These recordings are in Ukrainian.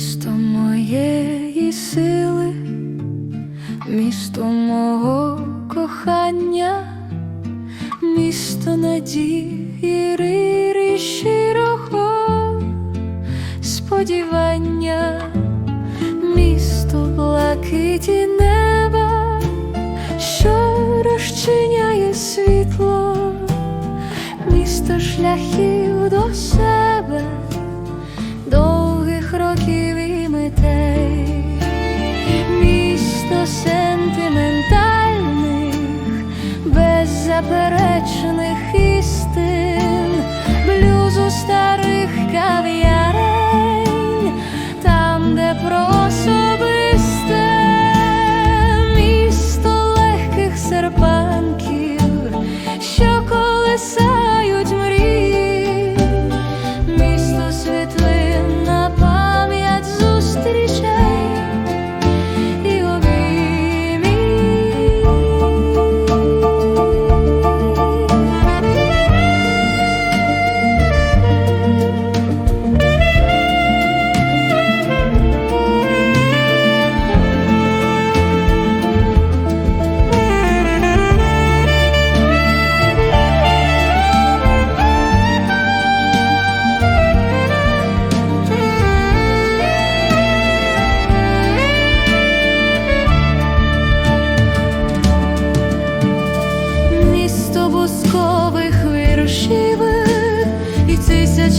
місто моєї сили, місто мого кохання, місто надії рирі щирого сподівання, місто блакиті заперечно.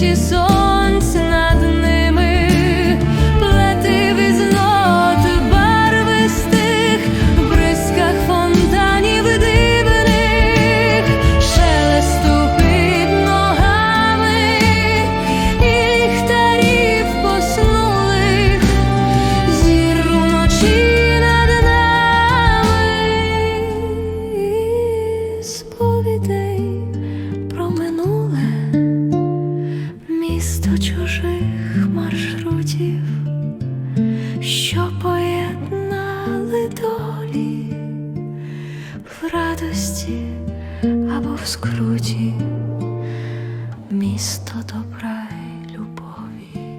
she's so oh. слів, що поєднали долі в радості або в скруті місто добра й любові.